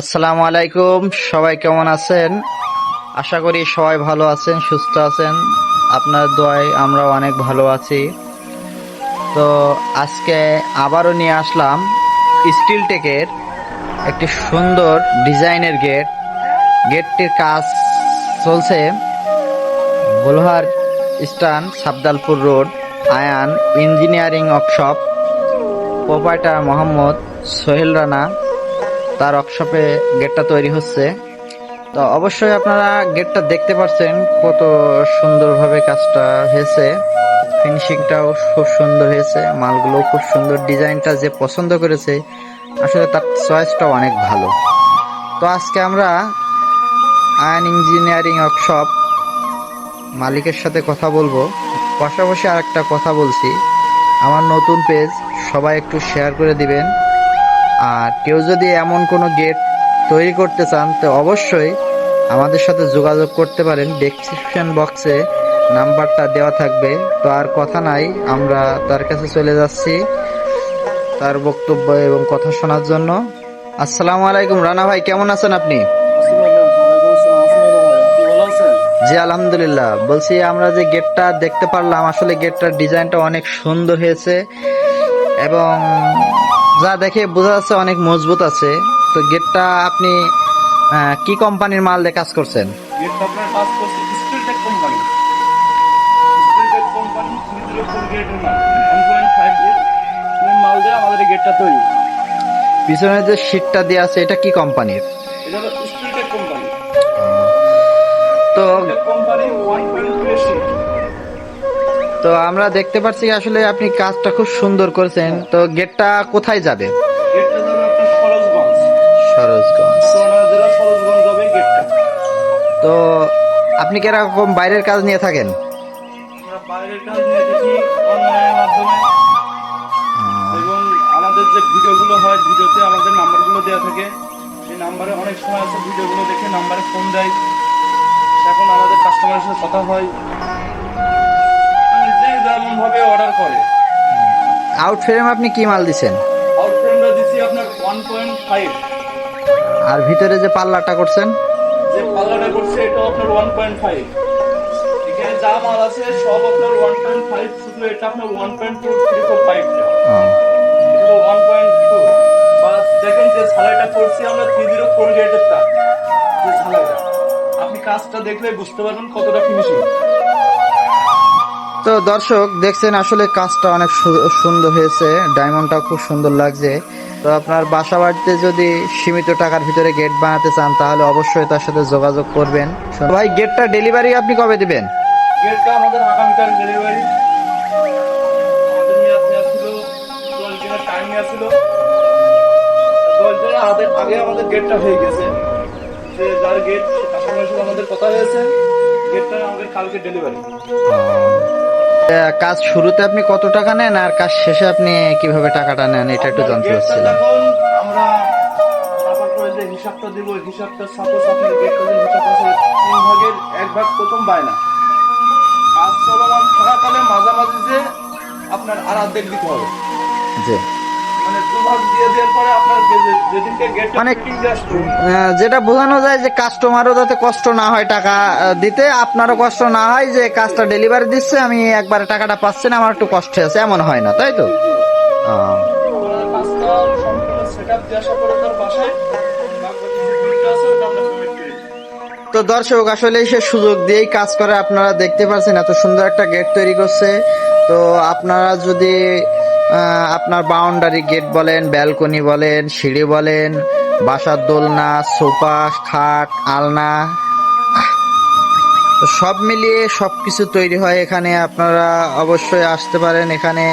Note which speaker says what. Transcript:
Speaker 1: আসসালামু আলাইকুম, সবাই কেমন আছেন? আশা করি সবাই ভালো আছেন, সুস্থ আছেন। আপনার দোয়ায় আমরা অনেক ভালো আছি। তো আজকে আবারও নিয়ে আসলাম স্টিল টেকের একটি সুন্দর ডিজাইনের গেট। গেটটির কাজ চলছে বোলহার স্টান Sabdalpur road, Ayan engineering workshop. Proprietor Mohammad Sohel Rana তার ওয়ার্কশপে গেটটা তৈরি হচ্ছে। তো অবশ্যই আপনারা গেটটা দেখতে পাচ্ছেন কত সুন্দরভাবে কাজটা হয়েছে। ফিনিশিংটাও খুব সুন্দর হয়েছে মালগুলো খুব সুন্দর ডিজাইনটা যে পছন্দ করেছে, আসলে তার চয়েসটাও অনেক ভালো। তো আজকে আমরা আয়ন ইঞ্জিনিয়ারিং ওয়ার্কশপ মালিকের সাথে কথা বলব। পাশাপাশি আর একটা কথা বলছি। আমার নতুন পেজ সবাই একটু শেয়ার করে দিবেন। কেউ যদি এমন কোনো গেট তৈরি করতে চান, তো অবশ্যই আমাদের সাথে যোগাযোগ করতে পারেন। ডেসক্রিপশন বক্সে নাম্বারটা দেওয়া থাকবে। তো আর কথা নাই, আমরা তার কাছে চলে যাচ্ছি তার বক্তব্য এবং কথা শোনার জন্য। আসসালামু আলাইকুম, রানা ভাই, কেমন আছেন আপনি? জি, আলহামদুলিল্লাহ। বলছি, আমরা যে গেটটা দেখতে পারলাম, আসলে গেটটার ডিজাইনটা অনেক সুন্দর হয়েছে এবং যা দেখে বোঝা যাচ্ছে অনেক মজবুত আছে। তো গেটটা আপনি কি কোম্পানির মাল দিয়ে কাজ করছেন?
Speaker 2: আপনার কাজ করছে steel company steel company three zero four gate one মাল দিয়ে আমাদের গেটটা তৈরি।
Speaker 1: পিছনে যে শীটটা দেওয়া আছে এটা কি কোম্পানির?
Speaker 2: এটা হলো স্টিল কোম্পানি
Speaker 1: তো
Speaker 2: কোম্পানি শিট
Speaker 1: তো আমরা দেখতে পাচ্ছি আসলে আপনি কাজটা খুব সুন্দর করেছেন। তো গেটটা কোথায় যাবে?
Speaker 2: সরোজগঞ্জ।
Speaker 1: তো আপনি কীরকম বাইরের কাজ নিয়ে থাকেন?
Speaker 2: বাইরের কাজ নিয়ে মাধ্যমে। এবং আমাদের যে ভিডিওগুলো হয় ভিডিওতে আমাদের নাম্বারগুলো দেওয়া থাকে। নাম্বারে অনেক সময় আছে ভিডিওগুলো দেখে নাম্বারে ফোন দেয়। এখন আমাদের কাস্টমারের সাথে কথা হয়। ভাবে অর্ডার করে।
Speaker 1: আউট ফ্রেম আপনি কি মাল দিছেন
Speaker 2: আউট ফ্রেমটা দিচ্ছি আপনার ওয়ান পয়েন্ট ফাইভ
Speaker 1: আর ভিতরে যে পাল্লাটা করছেন?
Speaker 2: যে পাল্লাটা করছে এটা আপনার ওয়ান পয়েন্ট ফাইভ এখানে যা মাল আছে সব আপনার ওয়ান পয়েন্ট ফাইভ শুধু এটা আপনার one point two. Three four ফাইভটা one point two বা দেখেন যে ঝালাইটা করছি আমরা থ্রি জিরো ফোর গেটের তা যে ঝালাইটা। আপনি কাজটা দেখলে বুঝতে পারবেন কতটা ফিনিশিং
Speaker 1: তো দর্শক দেখছেন আসলে কাজটা অনেক সু- সুন্দর হয়েছে। ডায়মন্ডটা খুব সুন্দর লাগছে। তো আপনার বাসা বাড়িতে যদি সীমিত টাকার ভিতরে গেট বানাতে চান তাহলে অবশ্যই তার সাথে যোগাযোগ করবেন। ভাই গেটটা ডেলিভারি আপনি কবে দিবেন?
Speaker 2: গেটটা আমাদের আগামীকাল ডেলিভারি আমাদের নিয়ে নেওয়া ছিল দশ দিনের টাইম নেওয়া ছিল দশ দিনের আগে আগে আমাদের গেটটা হয়ে গেছে। যার গেট আমাদের কথা হয়েছে। গেটটা আমাদের কালকে ডেলিভারি
Speaker 1: কাজ শুরুতে আপনি কত টাকা নেন আর কাজ শেষে আপনি কীভাবে টাকাটা নেন? এটা একটু জানতে চাচ্ছিলাম।
Speaker 2: আমরা তারপর যে হিসাবটা দিব হিসাবটা সাপোজ আপনার গেটটা যে হিসাব আছে তিন ভাগের এক ভাগ প্রথম বায়না কাজ চলমান থাকাকালে মাঝামাঝি যে আপনার আর অর্ধেক দিতে হবে।
Speaker 1: জি।
Speaker 2: মানে
Speaker 1: যেটা বোঝানো যায় যে কাস্টমারও যাতে কষ্ট না হয় টাকা দিতে আপনারও কষ্ট না হয় যে কাজটা ডেলিভারি দিচ্ছে আমি একবারে টাকাটা পাচ্ছি না আমার একটু কষ্ট আছে এমন হয় না তাই তো। তো দর্শক আসলে সে সুযোগ দিয়েই কাজ করে আপনারা দেখতে পাচ্ছেন এত সুন্দর একটা গেট তৈরি করছে তো আপনারা যদি আপনার বাউন্ডারি গেট বলেন ব্যালকনি বলেন, সিঁড়ি বলেন, বাসার দোলনা, সোফা, খাট, আলনা সব মিলিয়ে সব কিছু তৈরি হয় এখানে। আপনারা অবশ্যই আসতে পারেন এখানে।